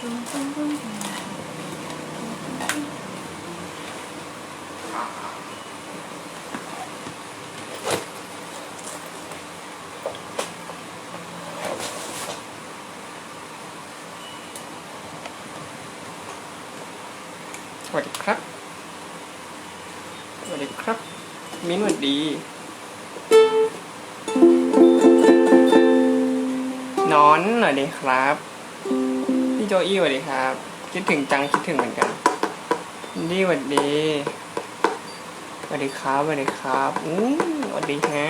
สวัสดีครับ สวัสดีครับ มิ้นสวัสดี นอนสวัสดีครับ โจอี้สวัสดีครับ คิดถึงจังคิดถึงเหมือนกันดีสวัสดีสวัสดีครับสวัสดีครับอู้สวัสดีฮะ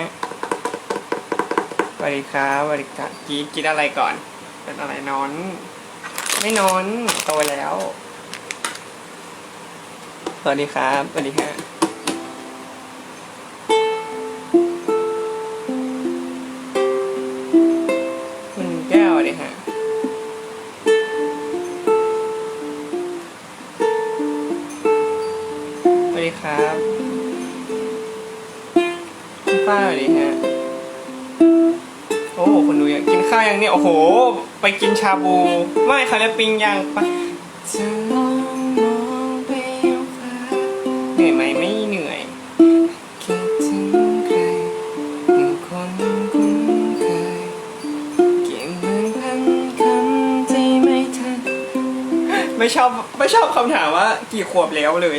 สวัสดีครับสวัสดีครับกีกินอะไรก่อน เป็นอะไรนอน ไม่นอนโตแล้วสวัสดีครับสวัสดีฮะ้าวดีฮะ โอ้คุณดูอยากกินข้าวยังเนี่ย โอ้โห ไปกินชาบู ไม่เขารียกปิ้งย่างปะจะลองมองไปเหนื่อยไหมไม่เหนื่อยคิดถึงใครหนึ่งคนคุ้นเคยเก่งเหมือนพันคำที่ไม่ทันไม่ชอบไม่ชอบคำถามว่า กี่ขวบแล้วเลย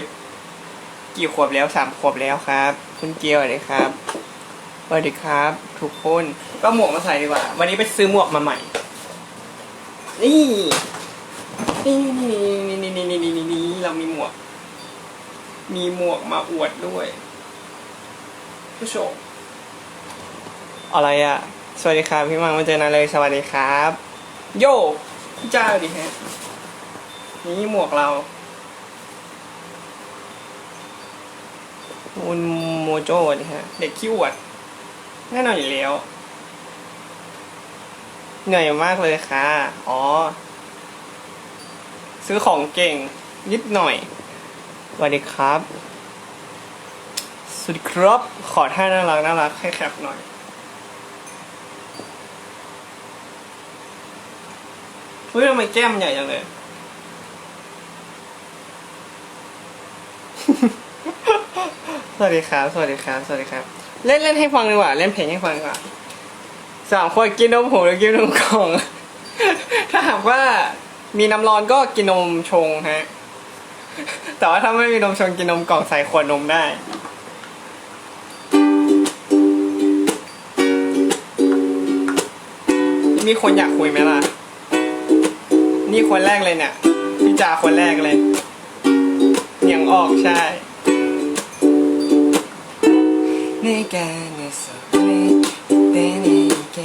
กี่ขวบแล้วสามขวบแล้วครับ คุณเกียวเลยครับ สวัสดีครับ ทุกคนก็หมวกมาใส่ดีกว่า วันนี้ไปซื้อหมวกมาใหม่ นี่นี่นี่นี่นี่นี่นี่นี่นี่เรามีหมวก มีหมวกมาอวดด้วยผู้ชมอะไรอะ สวัสดีครับพี่มังมาเจอนานเลยสวัสดีครับ โยพี่เจ้าดีฮะนี่หมวกเราคุณโมโจสวัสดีฮะ เด็กขี้อวด แน่นอนอยู่แล้ว เหนื่อยมากเลยค่ะ อ๋อ ซื้อของเก่ง นิดหน่อยสวัสดีครับสวัสดีครับ ขอท่าน่ารักน่ารักให้แคปหน่อย เฮ้ยทำไมแก้มใหญ่จังเลยสวัสดีครับ สวัสดีครับ สวัสดีครับ เล่นเล่นให้ฟังดีกว่าเล่นเพลงให้ฟังดีกว่าสามคนกินนมผงหรือกินนมกล่อง ถ้าหากว่ามีน้ำร้อนก็กินนมชงฮะ แต่ว่าถ้าไม่มีนมชงกินนมกล่องใส่ขวดนมได้มีคนอยากคุยไหมล่ะ นี่คนแรกเลยเนี่ย พี่จ่าคนแรกเลยเหนียงออกใช่ 내가 내 손에 내게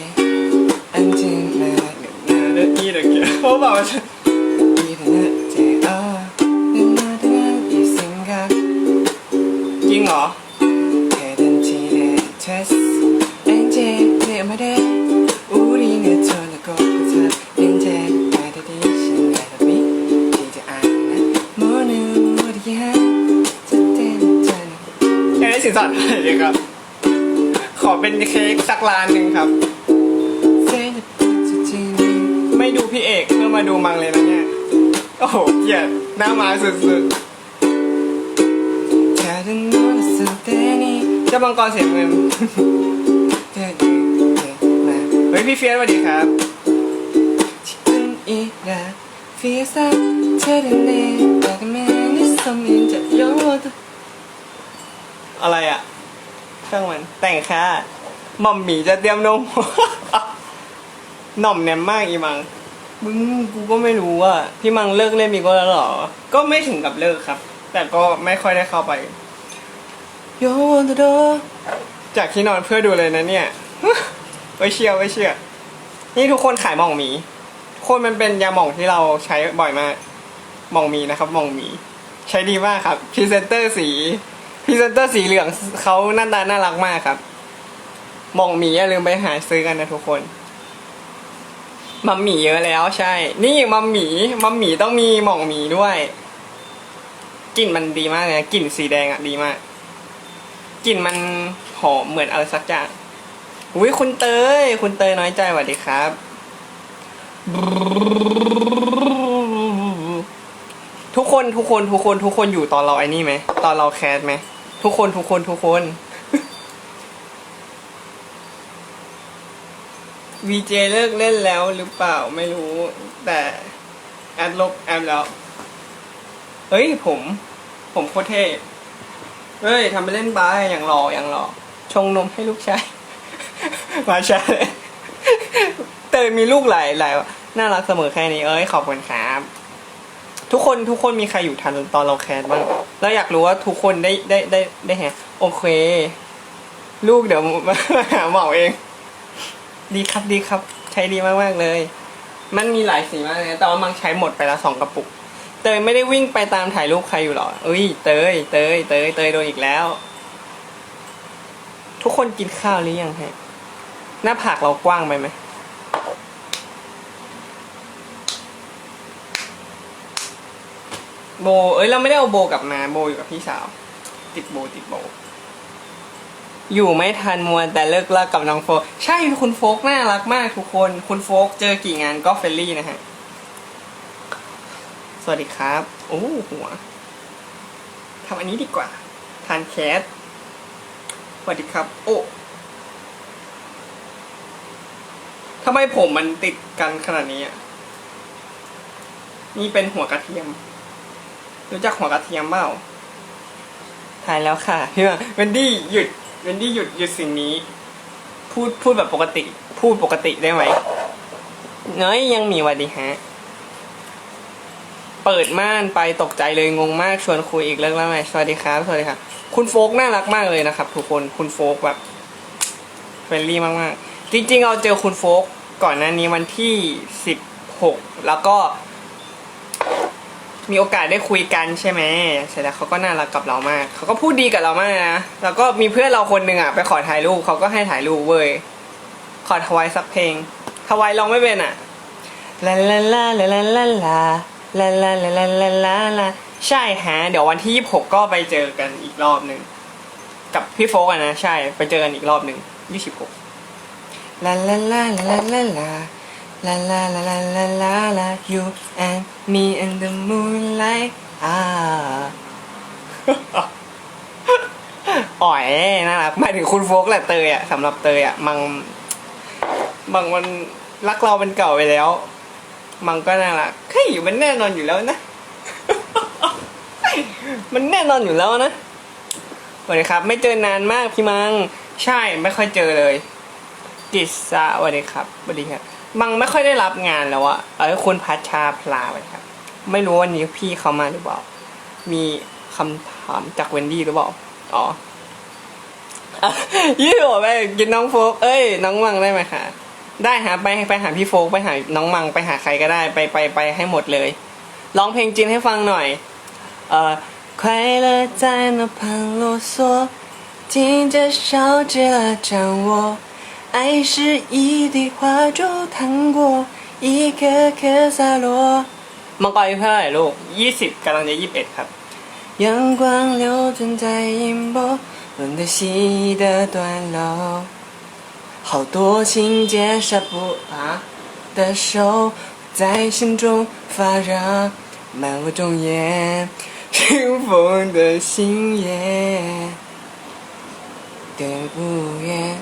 앉은 나를 이렇게 어 봐봐 이른 어째 어느 날은 이 생각 깅어 대단 지레 체스 엔젤 내 말에 우리는 전하고 보자 엔젤 나를 대신 나를 믿지 않아 모는 우리야哎，请上来，这个。 เป็นเค้กสักร้านหนึ่งครับ ไม่ดูพี่เอกเพื่อมาดูมังเลยนะเนี่ย โอ้โหเกลียดหน้ามาสุดๆเจะมังกรเสียงเงินเฮ้ยพี่เฟียสสวัสดีครับอะไรอะเครื่อ งมัน แต่งค่ะหม่อมหมีจะเตรียมนมหน่อมแนมมากอีมัง มึงกูก็ไม่รู้ว่าพี่มังเลิกเล่นมีก็แล้วหรอ ก็ไม่ถึงกับเลิกครับ แต่ก็ไม่ค่อยได้เข้าไปโยนโดจากที่นอนเพื่อดูเลยนะเนี่ยไว้เชียร์ไว้เชียร์นี่ทุกคนขายหม่องหมี คนมันเป็นยาหม่องที่เราใช้บ่อยมากหม่องหมีนะครับหม่องหมี ใช้ดีมากครับพรีเซนเตอร์สี พรีเซนเตอร์สีเหลืองเขาหน้าตาน่ารักมากครับหมองหมีอย่าลืมไปหาซื้อกันนะทุกคน มัมหมี่เยอะแล้วใช่ นี่มัมหมี่มัมหมี่ต้องมีหม่องหมี่ด้วย กลิ่นมันดีมากเลยกลิ่นสีแดงอะดีมาก กลิ่นมันหอมเหมือนอะไรสักอย่างอุ้ยคุณเตย คุณเตยน้อยใจสวัสดีครับ ทุกคนทุกคนทุกคนทุกคนอยู่ตอนเราไอ้นี่ไหม ตอนเราแคสไหม ทุกคนทุกคนทุกคนวีเจเลิกเล่นแล้วหรือเปล่าไม่รู้ แต่แอดลบแอดแล้ว เฮ้ยผม ผมโคตรเท่เฮ้ยทำไปเล่นบาอย่างหล่ออย่างหล่อชงนมให้ลูกชายมาช่เลยเตยมีลูกหลายหลายน่ารักเสมอแค่นี้เอ้ยขอบคุณครับ ทุกคนทุกคนมีใครอยู่ทันตอนเราแคสบ้างเราอยากรู้ว่าทุกคนได้ได้ได้ได้แฮะโอเค ลูกเดี๋ยวมาหาหมอเอง ดีครับดีครับ ใช้ดีมากๆเลย มันมีหลายสีมากเลยนะแต่ว่ามังใช้หมดไปแล้วสองกระปุก เตยไม่ได้วิ่งไปตามถ่ายรูปใครอยู่หรอเอ้ยเตยเตยเตยเตยโดนอีกแล้ว ทุกคนกินข้าวหรือยังฮะหน้าผากเรากว้างไปไหม โบ เอ้ยเราไม่ได้เอาโบกลับมา โบอยู่กับพี่สาว ติดโบติดโบ อยู่ไม่ทันมวนแต่เลิกลากับน้องโฟกใช่คุณโฟกน่ารักมากทุกคน คุณโฟกเจอกี่งานก็เฟรนลี่นะฮะ สวัสดีครับ โอ้หัวทำอันนี้ดีกว่า ทานแคสสวัสดีครับ โอ้ทำไมผมมันติดกันขนาดนี้อะ นี่เป็นหัวกระเทียม รู้จักหัวกระเทียมเปล่าถ่ายแล้วค่ะพี่ว่าเวนดี้หยุดเวนดี้หยุดหยุดสิ่งนี้ พูดพูดแบบปกติ พูดปกติได้ไหมเน้อยยังมีวัดดีฮะ เปิดม่านไปตกใจเลยงงมากชวนคุยอีกเรื่องแล้วไหมสวัสดีครับสวัสดีครับคุณโฟกน่ารักมากเลยนะครับ ทุกคนคุณโฟกแบบเฟรนลี่มากๆ จริงๆ เราเจอคุณโฟกก่อนหน้านี้วันที่สิบหกแล้วก็ มีโอกาสได้คุยกันใช่ไหมเสร็จแล้วเขาก็น่ารักกับเรามาก เขาก็พูดดีกับเรามากนะ แล้วก็มีเพื่อนเราคนหนึ่งอะไปขอถ่ายรูปเขาก็ให้ถ่ายรูปเว้ย ขอทวายสักเพลงทวายร้องไม่เป็นอะลาลาลาลาลาลาลาลาลาลาลาลาลาลาใช่ฮะ เดี๋ยววันที่ยี่หกก็ไปเจอกันอีกรอบหนึ่งกับพี่โฟกอะนะ ใช่ ไปเจอกันอีกรอบหนึ่งยี่สิบหกลาลาลาลาลาลา La la la la la la la you and me and the moonlight อ่าอ๋อยน่ารักหมายถึงคุณโฟกแหละเตยอะสำหรับเตยอะมังมังมันรักเราเป็นเก่าไปแล้ว มังก็น่ารักเฮ้ยมันแน่นอนอยู่แล้วนะ มันแน่นอนอยู่แล้วนะสวัสดีครับ ไม่เจอนานมากพี่มัง ใช่ไม่ค่อยเจอเลย กิสซาสวัสดีครับสวัสดีครับ มังไม่ค่อยได้รับงานแล้วอะเออคุณพัชชาพลาไปครับ ไม่รู้วันนี้พี่เขามาหรือเปล่า มีคำถามจากเวนดี้หรือเปล่า อ๋อ อ่ะยี่หัวไปกินน้องโฟก เอ้ย น้องมังได้ไหมคะได้ฮะไปไปหาพี่โฟกไปหาน้องมังไปหาใครก็ได้ ไปไปไปให้หมดเลย ร้องเพลงจีนให้ฟังหน่อย เอ่อ快乐在那旁啰嗦，听着笑着掌握。 爱是一滴花珠糖果，一颗颗洒落。มังกรอายุเท่าไหร่ลูกยี่สิบกำลังจะยี่สิบเอ็ดครับ阳光流转在音波，轮的戏的段落，好多情节杀不啊的手在心中发热，漫我中眼，清风的星夜，对不远。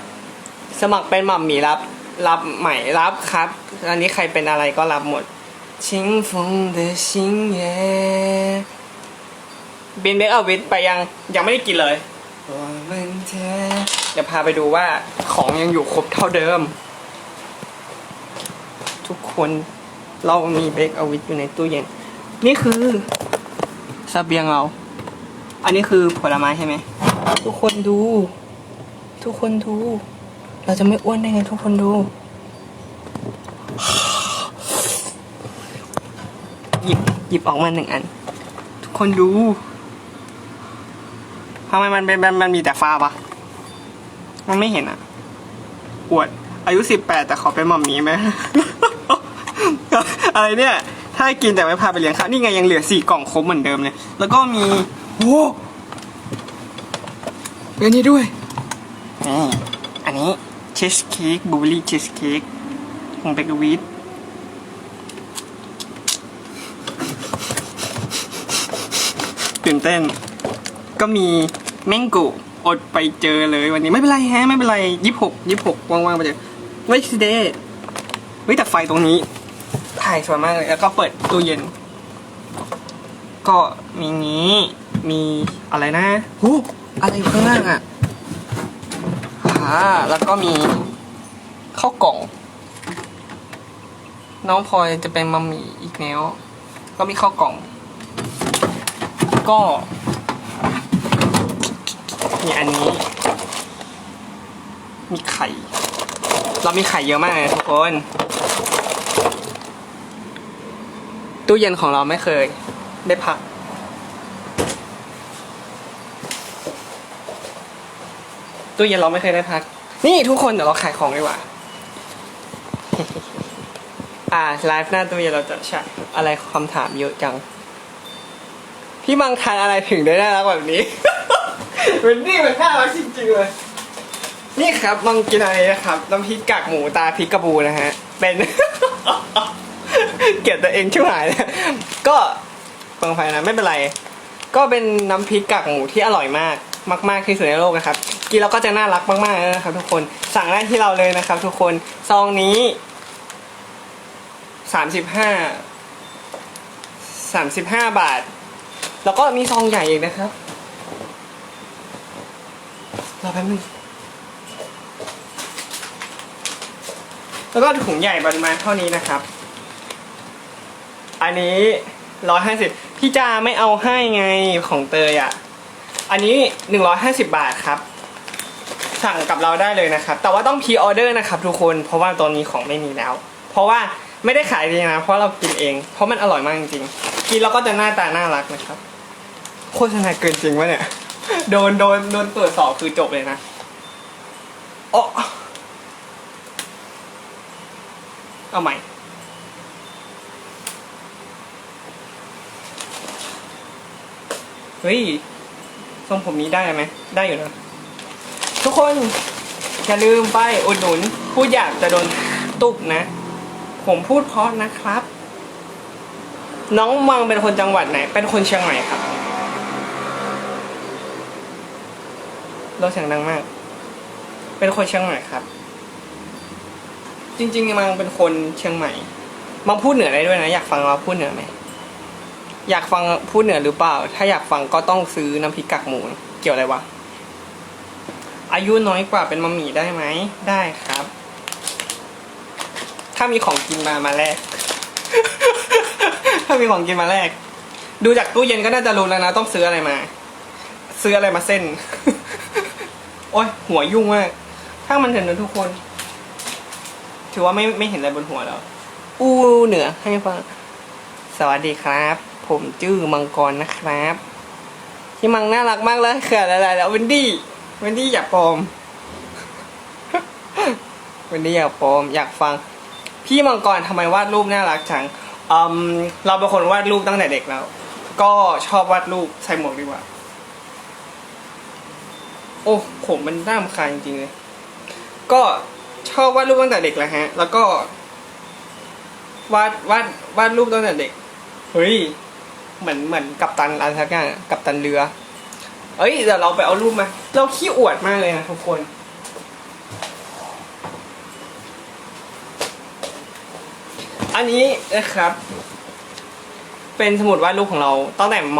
สมัครเป็นหม่อมหมีรับรับใหม่รับครับ อันนี้ใครเป็นอะไรก็รับหมด清风的星夜บินเบกเอาวิทไปยังยังไม่ได้กินเลยเดี๋ยวพาไปดูว่าของยังอยู่ครบเท่าเดิม ทุกคนเรามีเบกเอาวิทอยู่ในตู้เย็น นี่คือเสบียงเรา อันนี้คือผลไม้ใช่ไหม ทุกคนดู ทุกคนดู เราจะไม่อ้วนได้ไงทุกคนดู หยิบหยิบออกมาหนึ่งอัน ทุกคนดูทำไมมันเป็นมันมันมีแต่ฟ้าปะมันไม่เห็นอะ อวด อายุสิบแปดแต่ขอเป็นหม่อมีไหม อะไรเนี่ย ถ้ากินแต่ไม่พาไปเลี้ยงข้าวนี่ไงยังเหลือสี่กล่องครบเหมือนเดิมเลย แล้วก็มีโอ้เป็นนี่ด้วยอันนี้ ชสเค้กบลูเบอรี่เชสเค้กของเบเกอร์วีทตื่นเต้น ก็มีแมงโกอดไปเจอเลยวันนี้ไม่เป็นไรฮะ ไม่เป็นไรยี่หกยี่หกว่างๆไปเจอเว้ยสิเดย์เฮ้ยแต่ไฟตรงนี้ ถ่ายสวยมากเลย แล้วก็เปิดตู้เย็น ก็มีงี้ มีอะไรนะหูอะไรข้างล่างอะอ่า แล้วก็มีข้าวกล่อง น้องพลอยจะเป็นมัมมี่อีกแล้ว ก็มีข้าวกล่อง ก็มีอันนี้ มีไข่ เรามีไข่เยอะมากเลยทุกคน ตู้เย็นของเราไม่เคย ได้พัก ตู้เย็นเราไม่เคยได้พัก นี่ทุกคนเดี๋ยวเราขายของดีกว่า อ่าไลฟ์หน้าตู้เย็นเราจะใช่อะไรคำถามเยอะจัง พี่มังทานอะไรถึงได้น่ารักแบบนี้ เป็นนี่มันน่ารักจริงๆเลย นี่ครับมังกินอะไรนะครับน้ำพริกกากหมูตาพริกกระบูนะฮะ เป็น เกลียดตัวเองชิบหายเลยก็ฟังไฟนะไม่เป็นไร ก็เป็นน้ำพริกกากหมูที่อร่อยมากมาก ๆ ที่สุดในโลกนะครับ กินแล้วก็จะน่ารักมากๆนะครับทุกคนสั่งได้ที่เราเลยนะครับ ทุกคนซองนี้สามสิบห้าสามสิบห้าบาท แล้วก็มีซองใหญ่อีกนะครับรอแป๊บนึงแล้วก็ถุงใหญ่ประมาณเท่านี้นะครับ อันนี้ร้อยห้าสิบพี่จาไม่เอาให้ไงของเตยอะ อันนี้หนึ่งร้อยห้าสิบาทครับ สั่งกับเราได้เลยนะครับ แต่ว่าต้องพรีออเดอร์นะครับทุกคน เพราะว่าตอนนี้ของไม่มีแล้ว เพราะว่าไม่ได้ขายดีนะ เพราะเรากินเอง เพราะมันอร่อยมากจริงๆ กินแล้วก็จะหน้าตาน่ารักนะครับ โฆษณาเกินจริงวะเนี่ย โดนโดนโดนตรวจสอบคือจบเลยนะโอเอาใหม่เฮ้ยทรงผมนี้ได้ไหม ได้อยู่นะ ทุกคนอย่าลืมไปอุดหนุน พูดอยากจะโดนตุบนะ ผมพูดเพราะนะครับ น้องมังเป็นคนจังหวัดไหน เป็นคนเชียงใหม่ครับเราเสียงดังมาก เป็นคนเชียงใหม่ครับ จริงๆมังเป็นคนเชียงใหม่ มังพูดเหนือได้ด้วยนะ อยากฟังเราพูดเหนือไหมอยากฟังพูดเหนือหรือเปล่า ถ้าอยากฟังก็ต้องซื้อน้ำพริกกากหมู เกี่ยวอะไรวะ อายุน้อยกว่าเป็นมัมมี่ได้ไหม ได้ครับ ถ้ามีของกินมามาแลก ถ้ามีของกินมาแลก ดูจากตู้เย็นก็น่าจะรู้แล้วนะ ต้องซื้ออะไรมา ซื้ออะไรมาเส้น โอ้ยหัวยุ่งมากถ้ามันเถอะนะทุกคน ถือว่าไม่ไม่เห็นอะไรบนหัวแล้ว อู้เหนือให้ฟัง สวัสดีครับ ผมชื่อมังกรนะครับ ที่มังน่ารักมากเลยเขินอะไรแล้วเวนดี้ วันดี้อยากปลอมเวนดี้อยากปลอม อยากฟัง พี่มังกรทำไมวาดรูปน่ารักจังอืมเราเป็นคนวาดรูปตั้งแต่เด็กแล้ว ก็ชอบวาดรูปใส่หมวกดีกว่า โอ้ผมมันน่ารำคาญจริงๆเลย ก็ชอบวาดรูปตั้งแต่เด็กแหละฮะ แล้วก็ วาดวาดวาดรูปตั้งแต่เด็ก เฮ้ย เหมือนเหมือนกัปตันอะไรสักอย่างอะกัปตันเรือ เอ้ยเดี๋ยวเราไปเอารูปมา เราขี้อวดมากเลยนะทุกคนอันนี้นะครับ เป็นสมุดวาดรูปของเราตั้งแต่ม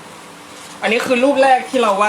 .5 อันนี้คือรูปแรกที่เราวาด